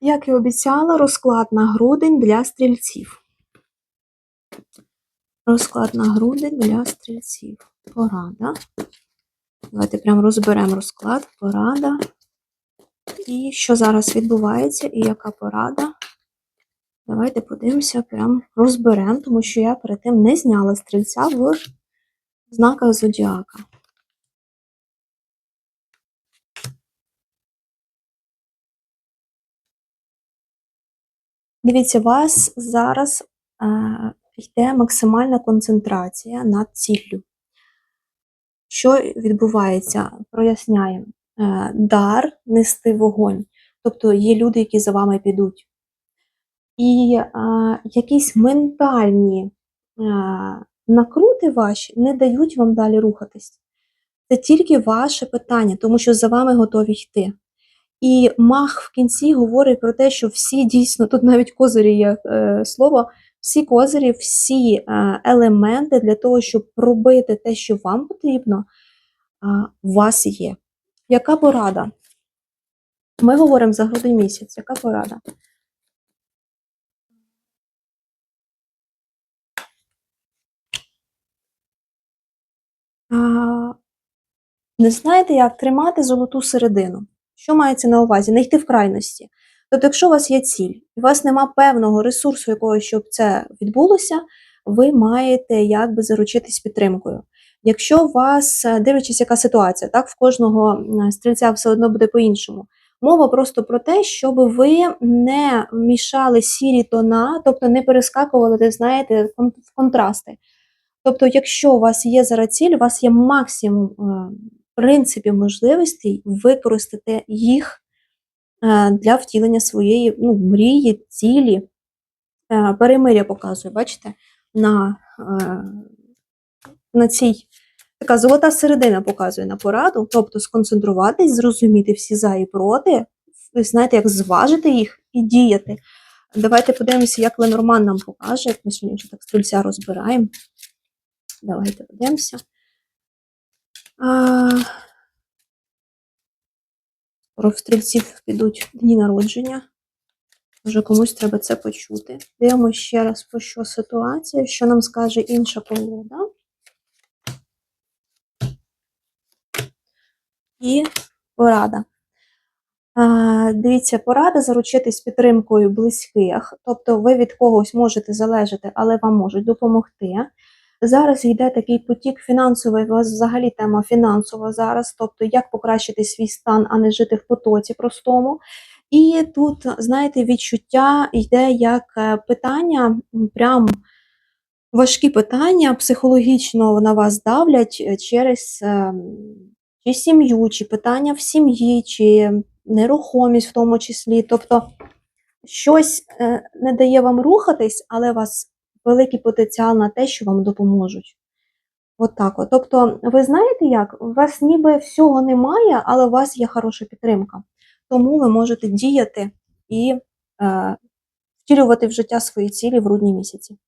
Як і обіцяла, розклад на грудень для стрільців. Розклад на грудень для стрільців. Порада. Давайте прям розберемо розклад. Порада. І що зараз відбувається, і яка порада. Давайте подивимося, прям розберемо, тому що я перед тим не зняла стрільця в знаках зодіака. Дивіться, у вас зараз е, йде максимальна концентрація над ціллю. Що відбувається? Проясняємо. Е, дар нести вогонь. Тобто є люди, які за вами підуть. І е, якісь ментальні е, накрути ваші не дають вам далі рухатись. Це тільки ваше питання, тому що за вами готові йти. І мах в кінці говорить про те, що всі дійсно, тут навіть козирі є е, слово, всі козирі, всі е, елементи для того, щоб пробити те, що вам потрібно, е, у вас є. Яка порада? Ми говоримо за грудень місяць. Яка порада? Не знаєте, як тримати золоту середину? Що мається на увазі? Не йти в крайності. Тобто, якщо у вас є ціль, і у вас нема певного ресурсу, якого, щоб це відбулося, ви маєте якби заручитись підтримкою. Якщо у вас, е, дивлячись, яка ситуація, так, в кожного стрільця все одно буде по-іншому. Мова просто про те, щоб ви не мішали сірі тона, тобто не перескакували, знаєте, в контрасти. Тобто, якщо у вас є зараз ціль, у вас є максимум е, принципів можливостей використати їх е, для втілення своєї ну, мрії, цілі. Е, Перемиря показує, бачите, на, е, на цій така золота середина показує на пораду, тобто сконцентруватись, зрозуміти всі за і проти, знаєте, як зважити їх і діяти. Давайте подивимося, як Ленорман нам покаже, як ми сьогодні вже так стрільця розбираємо. Давайте подивимося. В стрільців підуть дні народження. Може, комусь треба це почути. Дивимося ще раз, по що ситуація, що нам скаже інша колода. І порада. Дивіться, порада заручитись підтримкою близьких, тобто ви від когось можете залежати, але вам можуть допомогти. Зараз йде такий потік фінансовий, у вас взагалі тема фінансова зараз, тобто як покращити свій стан, а не жити в потоці простому. І тут, знаєте, відчуття йде як е, питання, прям важкі питання психологічно на вас давлять е, через ем, чи сім'ю, чи питання в сім'ї, чи нерухомість в тому числі. Тобто щось е, не дає вам рухатись, але вас великий потенціал на те, що вам допоможуть. От так от. Тобто, ви знаєте як? У вас ніби всього немає, але у вас є хороша підтримка. Тому ви можете діяти і е, втілювати в життя свої цілі в грудні місяці.